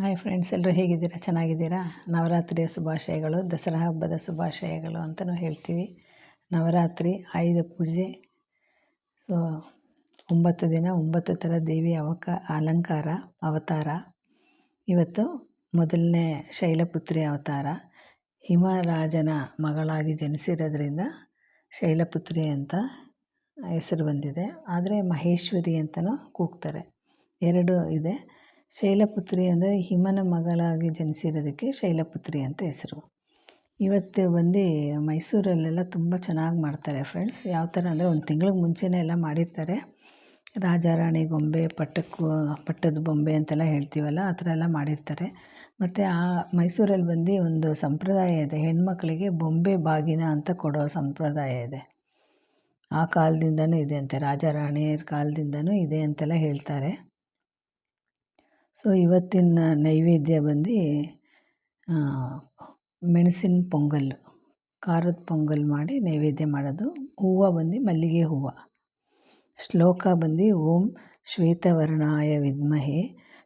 Hi friends ಎಲ್ಲರೂ ಹೇಗಿದ್ದೀರಾ? ಚೆನ್ನಾಗಿದ್ದೀರಾ? ನವರಾತ್ರಿಯ ಶುಭಾಶಯಗಳು, ದಸರಾ ಹಬ್ಬದ ಶುಭಾಶಯಗಳು ಅಂತಲೂ ಹೇಳ್ತೀವಿ. ನವರಾತ್ರಿ, ಆಯುಧ ಪೂಜೆ. ಸೊ, ಒಂಬತ್ತು ದಿನ, ಒಂಬತ್ತು ಥರ ದೇವಿ ಅವಕ, ಅಲಂಕಾರ, ಅವತಾರ. ಇವತ್ತು ಮೊದಲನೇ ಶೈಲಪುತ್ರಿ ಅವತಾರ. ಹಿಮರಾಜನ ಮಗಳಾಗಿ ಜನಿಸಿರೋದ್ರಿಂದ ಶೈಲಪುತ್ರಿ ಅಂತ ಹೆಸರು ಬಂದಿದೆ. ಆದರೆ ಮಹೇಶ್ವರಿ ಅಂತಲೂ ಕೂಗ್ತಾರೆ. ಎರಡು ಇದೆ. ಶೈಲಪುತ್ರಿ ಅಂದರೆ ಹಿಮನ ಮಗಳಾಗಿ ಜನಿಸಿರೋದಕ್ಕೆ ಶೈಲಪುತ್ರಿ ಅಂತ ಹೆಸರು. ಇವತ್ತು ಬಂದು ಮೈಸೂರಲ್ಲೆಲ್ಲ ತುಂಬ ಚೆನ್ನಾಗಿ ಮಾಡ್ತಾರೆ ಫ್ರೆಂಡ್ಸ್ ಯಾವ ಥರ ಅಂದರೆ ಒಂದು ತಿಂಗಳಿಗೆ ಮುಂಚೆನೇ ಎಲ್ಲ ಮಾಡಿರ್ತಾರೆ. ರಾಜ ರಾಣಿ ಗೊಂಬೆ, ಪಟ್ಟಕ್ಕೂ, ಪಟ್ಟದ ಬೊಂಬೆ ಅಂತೆಲ್ಲ ಹೇಳ್ತೀವಲ್ಲ, ಆ ಥರ ಎಲ್ಲ ಮಾಡಿರ್ತಾರೆ. ಮತ್ತು ಆ ಮೈಸೂರಲ್ಲಿ ಬಂದು ಒಂದು ಸಂಪ್ರದಾಯ ಇದೆ, ಹೆಣ್ಮಕ್ಳಿಗೆ ಬೊಂಬೆ ಬಾಗಿನ ಅಂತ ಕೊಡೋ ಸಂಪ್ರದಾಯ ಇದೆ. ಆ ಕಾಲದಿಂದನೂ ಇದೆ ಅಂತೆ ರಾಜ ರಾಣಿಯರ ಕಾಲದಿಂದನೂ ಇದೆ ಅಂತೆಲ್ಲ ಹೇಳ್ತಾರೆ. ಸೊ, ಇವತ್ತಿನ ನೈವೇದ್ಯ ಬಂದು ಮೆಣಸಿನ ಪೊಂಗಲ್, ಖಾರದ ಪೊಂಗಲ್ ಮಾಡಿ ನೈವೇದ್ಯ ಮಾಡೋದು. ಹೂವು ಬಂದು ಮಲ್ಲಿಗೆ ಹೂವು. ಶ್ಲೋಕ ಬಂದು, ಓಂ ಶ್ವೇತವರ್ಣಾಯ ವಿದ್ಮಹೆ,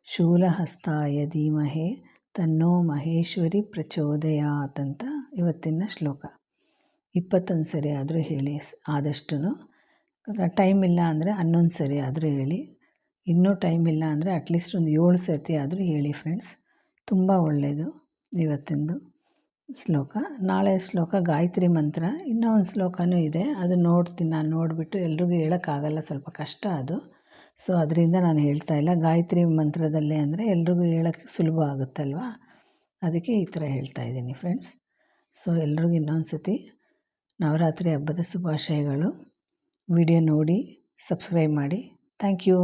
ಶೂಲಹಸ್ತಾಯ ಧೀಮಹೆ, ತನ್ನೋ ಮಹೇಶ್ವರಿ ಪ್ರಚೋದಯಾತ್ ಅಂತ ಇವತ್ತಿನ ಶ್ಲೋಕ. ಇಪ್ಪತ್ತೊಂದು ಸರಿ ಆದರೂ ಹೇಳಿ ಆದಷ್ಟು ಟೈಮ್ ಇಲ್ಲ ಅಂದರೆ ಹನ್ನೊಂದು ಸರಿ ಆದರೂ ಹೇಳಿ. ಇನ್ನೂ ಟೈಮ್ ಇಲ್ಲ ಅಂದರೆ ಅಟ್ಲೀಸ್ಟ್ ಒಂದು ಏಳು ಸರ್ತಿ ಆದರೂ ಹೇಳಿ ಫ್ರೆಂಡ್ಸ್ ತುಂಬ ಒಳ್ಳೆಯದು ಇವತ್ತಿಂದು ಶ್ಲೋಕ. ನಾಳೆ ಶ್ಲೋಕ ಗಾಯತ್ರಿ ಮಂತ್ರ. ಇನ್ನೂ ಒಂದು ಶ್ಲೋಕನೂ ಇದೆ. ಅದು ನೋಡ್ತೀನಿ, ನಾನು ನೋಡಿಬಿಟ್ಟು ಎಲ್ರಿಗೂ ಹೇಳೋಕ್ಕಾಗಲ್ಲ, ಸ್ವಲ್ಪ ಕಷ್ಟ ಅದು. ಸೊ ಅದರಿಂದ ನಾನು ಹೇಳ್ತಾ ಇಲ್ಲ. ಗಾಯತ್ರಿ ಮಂತ್ರದಲ್ಲೇ ಅಂದರೆ ಎಲ್ರಿಗೂ ಹೇಳೋಕ್ಕೆ ಸುಲಭ ಆಗುತ್ತಲ್ವಾ? ಅದಕ್ಕೆ ಈ ಥರ ಹೇಳ್ತಾ ಇದ್ದೀನಿ ಫ್ರೆಂಡ್ಸ್ ಸೊ ಎಲ್ರಿಗೂ ಇನ್ನೊಂದು ಸತಿ ನವರಾತ್ರಿ ಹಬ್ಬದ ಶುಭಾಶಯಗಳು. ವಿಡಿಯೋ ನೋಡಿ ಸಬ್ಸ್ಕ್ರೈಬ್ ಮಾಡಿ. Thank you